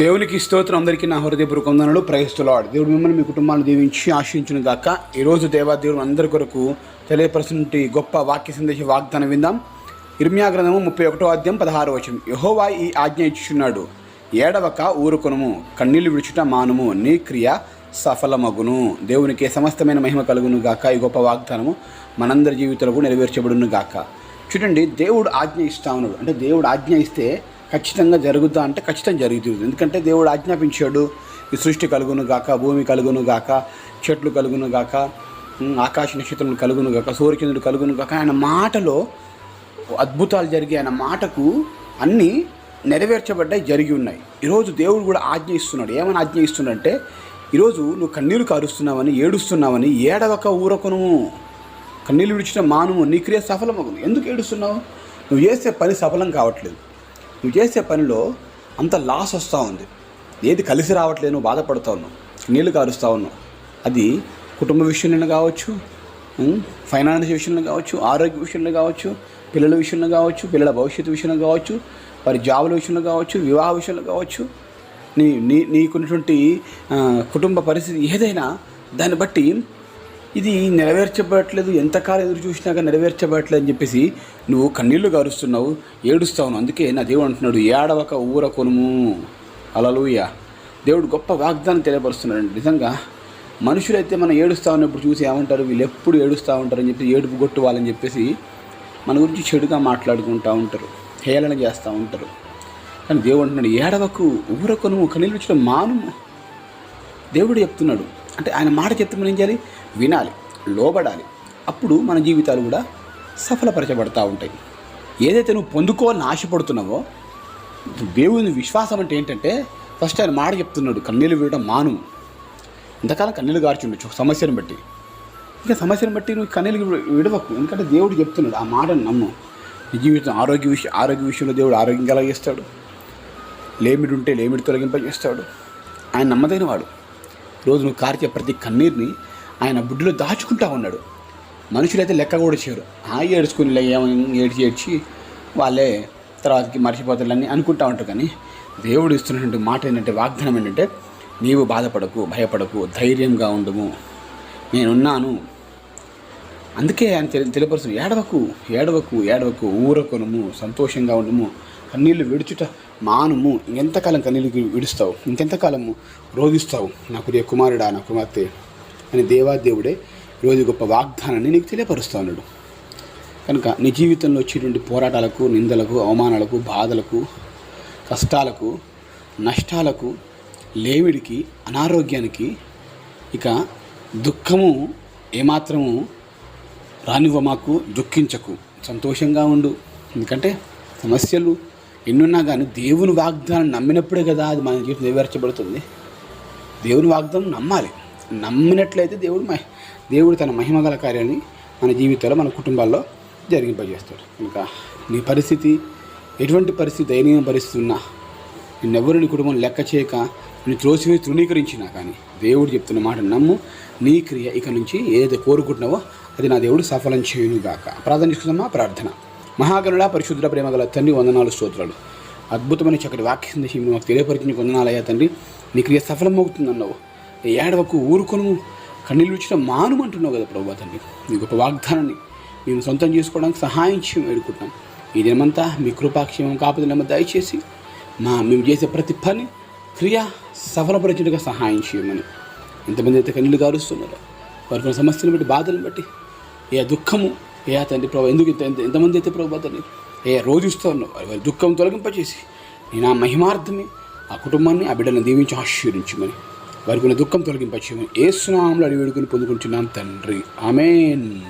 దేవునికి స్తోత్రం అందరికీ నా హృదయపూర్వక వందనలు. ప్రయస్తులాడు దేవుడు మిమ్మల్ని మీ కుటుంబాన్ని దీవించి ఆశించిన గాక. ఈరోజు దేవాదేవుడు అందరి కొరకు తెలియపరచుంటి గొప్ప వాక్య సందేశ వాగ్దానం విందాం. ఇర్మియా గ్రంథము ముప్పై ఒకటో అధ్యాయం పదహారు వచనం. యహోవా ఈ ఆజ్ఞ ఇచ్చున్నాడు ఏడవక ఊరుకొనుము కన్నీళ్ళు విడుచుట మానుము. నీ క్రియ సఫలమగును. దేవునికి సమస్తమైన మహిమ కలుగును గాక. ఈ గొప్ప వాగ్దానము మనందరి జీవితాలకు నెరవేర్చబడును గాక. చూడండి దేవుడు ఆజ్ఞ ఇస్తా ఉన్నాడు. అంటే దేవుడు ఆజ్ఞ ఇస్తే ఖచ్చితంగా జరుగుద్దా అంటే ఖచ్చితంగా జరుగుతుంది. ఎందుకంటే దేవుడు ఆజ్ఞాపించాడు ఈ సృష్టి కలుగును గాక భూమి కలుగును గాక చెట్లు కలుగును గాక ఆకాశ నక్షత్రం కలుగును గాక సూర్యచంద్రుడు కలుగును గాక. ఆయన మాటలో అద్భుతాలు జరిగి ఆయన మాటకు అన్నీ నెరవేర్చబడ్డాయి జరిగి ఉన్నాయి. ఈరోజు దేవుడు కూడా ఆజ్ఞ ఇస్తున్నాడు. ఏమని ఆజ్ఞ ఇస్తున్నాడంటే ఈరోజు నువ్వు కన్నీరు కారుస్తున్నావని ఏడుస్తున్నావని ఏడవక ఊరకును. కన్నీళ్ళు విడిచిన మానము నీ క్రియ సఫలమగును. ఎందుకు ఏడుస్తున్నావు? నువ్వు చేసే పని సఫలం కావట్లేదు. నువ్వు చేసే పనిలో అంత లాస్ వస్తూ ఉంది. ఏది కలిసి రావట్లేదు నువ్వు బాధపడుతూ ఉన్నావు. నీళ్ళు కారుస్తూ ఉన్నావు. అది కుటుంబ విషయంలో కావచ్చు ఫైనాన్స్ విషయంలో కావచ్చు ఆరోగ్య విషయంలో కావచ్చు పిల్లల విషయంలో కావచ్చు పిల్లల భవిష్యత్తు విషయంలో కావచ్చు వారి జాబుల విషయంలో కావచ్చు వివాహ విషయంలో కావచ్చు. నీ నీ నీకున్నటువంటి కుటుంబ పరిస్థితి ఏదైనా దాన్ని బట్టి ఇది నెరవేర్చబడట్లేదు ఎంతకాలం ఎదురు చూసినాక నెరవేర్చబడట్లేదు అని చెప్పేసి నువ్వు కన్నీళ్ళు గారుస్తున్నావు ఏడుస్తావు అందుకే నా దేవుడు అంటున్నాడు ఏడవక ఊర కొనుము. అలలుయ దేవుడు గొప్ప వాగ్దానం తెలియపరుస్తున్నాడు నిజంగా మనుషులైతే మనం ఏడుస్తా ఉన్నప్పుడు చూసి ఏమంటారు? వీళ్ళు ఎప్పుడు ఏడుస్తూ ఉంటారని చెప్పి ఏడుపు కొట్టు వాళ్ళని చెప్పేసి మన గురించి చెడుగా మాట్లాడుకుంటూ ఉంటారు హేళన చేస్తూ ఉంటారు. కానీ దేవుడు అంటున్నాడు ఏడవకు ఊర కొనుము. కన్నీళ్ళు వచ్చడం మానుము. దేవుడు చెప్తున్నాడు అంటే ఆయన మాట చెప్తే మనం ఏం చేయాలి? వినాలి లోబడాలి. అప్పుడు మన జీవితాలు కూడా సఫలపరచబడతా ఉంటాయి. ఏదైతే నువ్వు పొందుకోవాలని ఆశపడుతున్నావో దేవుని విశ్వాసం అంటే ఏంటంటే ఫస్ట్ ఆయన మాట చెప్తున్నాడు కన్నీళ్ళు వేయడం మాను. ఇంతకాలం కన్నీళ్ళు గార్చుండొచ్చు సమస్యను బట్టి. ఇంకా సమస్యను బట్టి నువ్వు కన్నీళ్ళు విడవకు. ఎందుకంటే దేవుడు చెప్తున్నాడు ఆ మాటను నమ్ము. నీ జీవితం ఆరోగ్య విషయం ఆరోగ్య విషయంలో దేవుడు ఆరోగ్యం కలిగిస్తాడు లేమిడి ఉంటే లేమిడి తొలగింపజేస్తాడు. ఆయన నమ్మదైన వాడు రోజు నువ్వు కార్చే ప్రతి కన్నీరుని ఆయన బుడ్డిలో దాచుకుంటా ఉన్నాడు. మనుషులైతే లెక్క కూడా చేయరు. ఆ ఏడ్చుకుని ఏమని ఏడ్చి ఏడ్చి వాళ్ళే తర్వాతకి మర్చిపోతారని అనుకుంటా ఉంటారు కానీ దేవుడు ఇస్తున్నటువంటి మాట ఏంటంటే వాగ్దానం ఏంటంటే నీవు బాధపడకు భయపడకు ధైర్యంగా ఉండము. నేనున్నాను. అందుకే ఆయన తెలి తెలియపరుస్తుంది ఏడవకు ఏడవకు ఏడవకు ఊరకొనము సంతోషంగా ఉండము. కన్నీళ్ళు విడుచుట మానుము. ఇంకెంతకాలం కన్నీళ్ళు విడుస్తావు? ఇంకెంతకాలము రోధిస్తావు? నా ప్రియ కుమారుడా నా కుమార్తె అని దేవాదేవుడే ఈరోజు గొప్ప వాగ్దానాన్ని నీకు తెలియపరుస్తాను కనుక నీ జీవితంలో వచ్చేటువంటి పోరాటాలకు నిందలకు అవమానాలకు బాధలకు కష్టాలకు నష్టాలకు లేవిడికి అనారోగ్యానికి ఇక దుఃఖము ఏమాత్రము రానివ్వ మాకు దుఃఖించకు. సంతోషంగా ఉండు. ఎందుకంటే సమస్యలు ఎన్నున్నా కానీ దేవుని వాగ్దానం నమ్మినప్పుడే కదా అది మన జీవితం నెరవేర్చబడుతుంది. దేవుని వాగ్దానం నమ్మాలి. నమ్మినట్లయితే దేవుడు మహి దేవుడు తన మహిమగల కార్యాన్ని మన జీవితంలో మన కుటుంబాల్లో జరిగింపజేస్తాడు. ఇంకా నీ పరిస్థితి ఎటువంటి పరిస్థితి దయనీయ పరిస్థితి ఉన్నా నిన్నెవరు నీ కుటుంబం లెక్క చేయక నేను త్రోసివేసి తృణీకరించినా కానీ దేవుడు చెప్తున్న మాట నమ్ము. నీ క్రియ ఇక నుంచి ఏదైతే కోరుకుంటున్నావో అది నా దేవుడు సఫలం చేయును గాక ప్రార్థన చేసుకుందామా? ప్రార్థన. మహాగణుడ పరిశుద్ధ ప్రేమ గల తండ్రి వందనాలు స్తోత్రాలు. అద్భుతమైన చక్కటి వాక్యం దశ మాకు తెలియపరిచిన వందనాలయ్యా తండ్రి. నీ క్రియ సఫలమవుతుందన్నావు. ఏడవకు ఊరుకొను కన్నీళ్ళు ఇచ్చిన మానుమంటున్నావు కదా ప్రభా తండ్రి. నీ గొప్ప వాగ్దానాన్ని మేము సొంతం చేసుకోవడానికి సహాయం చేయడం వేడుకుంటున్నాం. ఈ దినమంతా మీ కృపాక్షేమం కాపుదలేమో దయచేసి మా మేము చేసే ప్రతి పని క్రియ సఫలపరిచేట్టుగా సహాయం చేయమని ఎంతమంది అయితే కన్నీళ్ళు గారుస్తున్నారో. వారికి సమస్యను బట్టి బాధలను బట్టి ఏ దుఃఖము ఏ తండ్రి ప్రభు ఎందుకు ఇంత ఎంత- ఎంతమంది అయితే ప్రభు తండ్రి ఏ రోధిస్తూ ఉన్నావు వారి వారి దుఃఖం తొలగింపచేసి. నేను ఆ మహిమార్థమే ఆ కుటుంబాన్ని ఆ బిడ్డలను దీవించి ఆశీర్వించమని వారికి ఉన్న దుఃఖం తొలగింపచేయమని ఏ స్నామంలో అడిగి వేడుకొని పొందుకుంటున్నాం తండ్రి. ఆమెన్.